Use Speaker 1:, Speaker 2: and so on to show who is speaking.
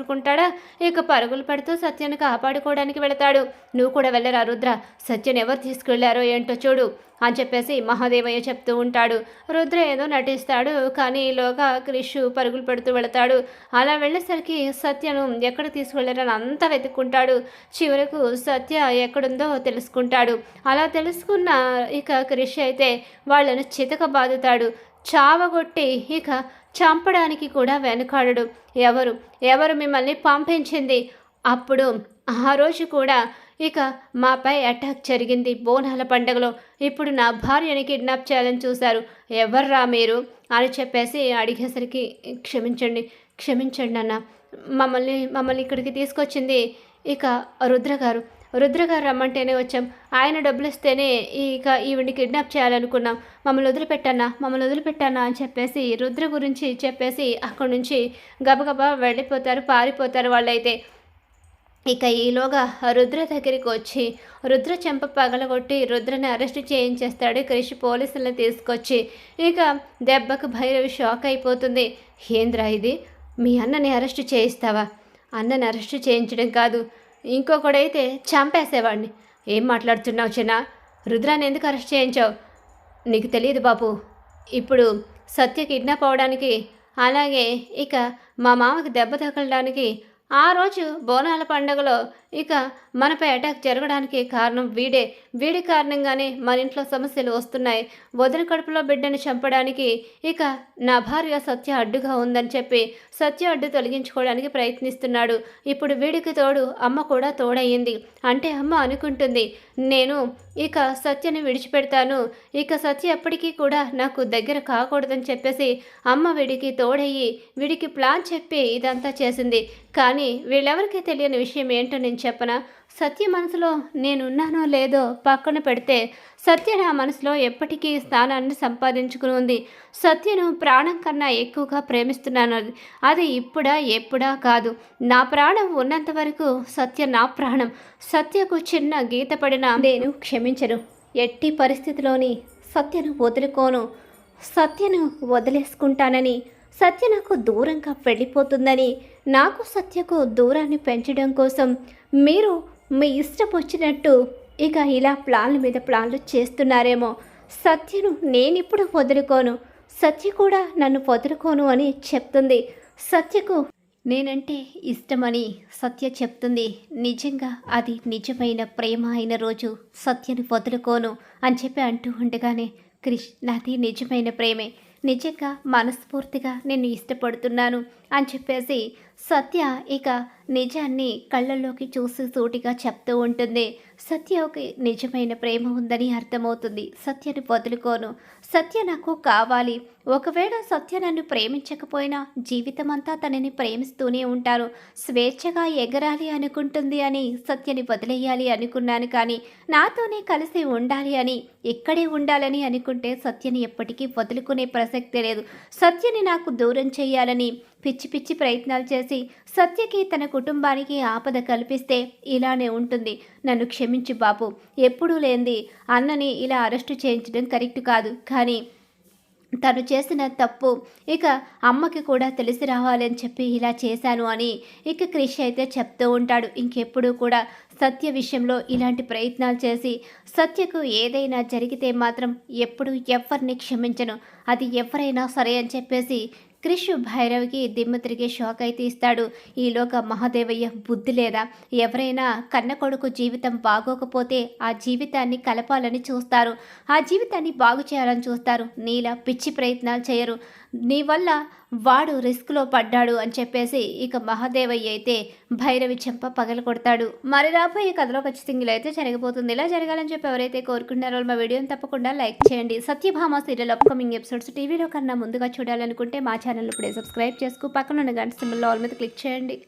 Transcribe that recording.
Speaker 1: ఊరుకుంటాడా ఇక పరుగులు పడుతూ సత్యను కాపాడుకోవడానికి వెళతాడు. నువ్వు కూడా వెళ్ళరా రుద్ర? సత్యను ఎవరు తీసుకెళ్ళారో ఏంటో చూడు అని చెప్పేసి మహాదేవయ్య చెప్తూ ఉంటాడు. రుద్ర ఏదో నటిస్తాడు కానీ ఈలోగా క్రిష్ పరుగులు పెడుతూ వెళతాడు. అలా వెళ్ళేసరికి సత్యను ఎక్కడ తీసుకెళ్ళారని అంతా వెతుక్కుంటాడు. చివరకు సత్య ఎక్కడుందో తెలుసుకుంటాడు. అలా తెలుసుకున్న ఇక క్రిష్ అయితే వాళ్ళను చితక బాదుతాడు చావగొట్టి ఇక చంపడానికి కూడా వెనుకాడడు. ఎవరు? ఎవరు మిమ్మల్ని పంపించింది? అప్పుడు ఆ రోజు కూడా ఇక మాపై అటాక్ జరిగింది బోనాల పండగలో. ఇప్పుడు నా భార్యని కిడ్నాప్ చేయాలని చూశారు. ఎవర్రా మీరు? అని చెప్పేసి అడిగేసరికి క్షమించండి క్షమించండి అన్న. మమ్మల్ని మమ్మల్ని ఇక్కడికి తీసుకొచ్చింది ఇక రుద్ర గారు రుద్రగారు రమ్మంటేనే వచ్చాం. ఆయన డబ్బులు ఇస్తేనే ఇక ఈవిడిని కిడ్నాప్ చేయాలనుకున్నాం. మమ్మల్ని వదిలిపెట్టానా మమ్మల్ని వదిలిపెట్టానా అని చెప్పేసి రుద్ర గురించి చెప్పేసి అక్కడి నుంచి గబగబా వెళ్ళిపోతారు పారిపోతారు వాళ్ళైతే. ఇక ఈలోగా రుద్ర దగ్గరికి వచ్చి రుద్ర చెంప పగలగొట్టి రుద్రని అరెస్ట్ చేయించేస్తాడు క్రిష్ పోలీసులను తీసుకొచ్చి. ఇక దెబ్బకు భైరవి షాక్ అయిపోతుంది. ఏంద్రా ఇది? మీ అన్నని అరెస్ట్ చేయిస్తావా? అన్నని అరెస్ట్ చేయించడం కాదు. ఇంకొకడైతే చంపేసేవాడిని ఏం మాట్లాడుతున్నావు చిన్న? రుద్రాన్ని ఎందుకు అరెస్ట్ చేయించావు? నీకు తెలియదు బాపు. ఇప్పుడు సత్య కిడ్నాప్ అవడానికి అలాగే ఇక మా మామకి దెబ్బ తగలడానికి ఆ రోజు బోనాల పండుగలో ఇక మనపై అటాక్ జరగడానికి కారణం వీడే. వీడి కారణంగానే మన ఇంట్లో సమస్యలు వస్తున్నాయి. వదిన కడుపులో బిడ్డని చంపడానికి ఇక నా భార్య సత్య అడ్డుగా ఉందని చెప్పి సత్య అడ్డు తొలగించుకోవడానికి ప్రయత్నిస్తున్నాడు. ఇప్పుడు వీడికి తోడు అమ్మ కూడా తోడయ్యింది అంటే అమ్మ అనుకుంటుంది నేను ఇక సత్యని విడిచిపెడతాను. ఇక సత్య ఎప్పటికీ కూడా నాకు దగ్గర కాకూడదని చెప్పేసి అమ్మ వీడికి తోడయ్యి వీడికి ప్లాన్ చెప్పి ఇదంతా చేసింది. కానీ వీళ్ళెవరికీ తెలియని విషయం ఏంటో నేను చెప్పనా? సత్య మనసులో నేనున్నానో లేదో పక్కన పెడితే సత్య నా మనసులో ఎప్పటికీ స్థానాన్ని సంపాదించుకుని ఉంది. సత్యను ప్రాణం కన్నా ఎక్కువగా ప్రేమిస్తున్నాను అది. ఇప్పుడా ఎప్పుడా కాదు. నా ప్రాణం ఉన్నంత వరకు సత్య నా ప్రాణం. సత్యకు చిన్న గీత పడిన నేను క్షమించను. ఎట్టి పరిస్థితిలోని సత్యను వదులుకోను. సత్యను వదిలేసుకుంటానని సత్య నాకు దూరంగా వెళ్ళిపోతుందని నాకు సత్యకు దూరాన్ని పెంచడం కోసం మీరు మీ ఇష్టం వచ్చినట్టు ఇక ఇలా ప్లాన్ల మీద ప్లాన్లు చేస్తున్నారేమో. సత్యను నేనిప్పుడు వదులుకోను. సత్య కూడా నన్ను వదులుకోను అని చెప్తుంది. సత్యకు నేనంటే ఇష్టమని సత్య చెప్తుంది. నిజంగా అది నిజమైన ప్రేమ అయిన రోజు సత్యను వదులుకోను అని చెప్పి అంటూ ఉండగానే క్రిష్ నాది నిజమైన ప్రేమే. నిజంగా మనస్ఫూర్తిగా నేను ఇష్టపడుతున్నాను అని చెప్పేసి సత్య ఇక నిజాన్ని కళ్ళల్లోకి చూసి సూటిగా చెప్తూ ఉంటుంది. సత్యకి నిజమైన ప్రేమ ఉందని అర్థమవుతుంది. సత్యను వదులుకోను. సత్య నాకు కావాలి. ఒకవేళ సత్య నన్ను ప్రేమించకపోయినా జీవితమంతా తనని ప్రేమిస్తూనే ఉంటాను. స్వేచ్ఛగా ఎగరాలి అనుకుంటుంది అని సత్యని వదిలేయాలి అనుకున్నాను కానీ నాతోనే కలిసి ఉండాలి అని ఇక్కడే ఉండాలని అనుకుంటే సత్యని ఎప్పటికీ వదులుకునే ప్రసక్తి లేదు. సత్యని నాకు దూరం చేయాలని పిచ్చి పిచ్చి ప్రయత్నాలు చేసి సత్యకి తన కుటుంబానికి ఆపద కల్పిస్తే ఇలానే ఉంటుంది. నన్ను క్షమించు బాబు. ఎప్పుడూ లేంది అన్నని ఇలా అరెస్టు చేయించడం కరెక్ట్ కాదు. కానీ తను చేసిన తప్పు ఇక అమ్మకి కూడా తెలిసి రావాలని చెప్పి ఇలా చేశాను అని ఇక క్రిష్ అయితే చెప్తూ ఉంటాడు. ఇంకెప్పుడు కూడా సత్య విషయంలో ఇలాంటి ప్రయత్నాలు చేసి సత్యకు ఏదైనా జరిగితే మాత్రం ఎప్పుడు ఎవరిని క్షమించను. అది ఎవరైనా సరే అని చెప్పేసి క్రిష్ భైరవికి దిమ్మ తిరిగే షాక్ అయితే ఇస్తాడు. ఈలోగా మహాదేవయ్య బుద్ధి లేదా? ఎవరైనా కన్న కొడుకు జీవితం బాగోకపోతే ఆ జీవితాన్ని కలపాలని చూస్తారు. ఆ జీవితాన్ని బాగు చేయాలని చూస్తారు. నీలా పిచ్చి ప్రయత్నాలు చేయరు. నీ వల్ల వాడు రిస్క్లో పడ్డాడు అని చెప్పేసి ఇక మహాదేవయ్య అయితే భైరవి చెంప పగల కొడతాడు. మరి రాబోయే కథలో ఖచ్చితంగా అయితే జరగబోతుంది ఇలా జరగాలని చెప్పి ఎవరైతే కోరుకుంటున్నారో మా వీడియోని తప్పకుండా లైక్ చేయండి. సత్యభామ సీరియల్ అప్కమింగ్ ఎపిసోడ్స్ టీవీలో కన్నా ముందుగా చూడాలనుకుంటే మా ఛానల్ ఇప్పుడే సబ్స్క్రైబ్ చేసుకు. పక్కన ఉన్న గంట సింబల్లో ఆల్ మీద క్లిక్ చేయండి.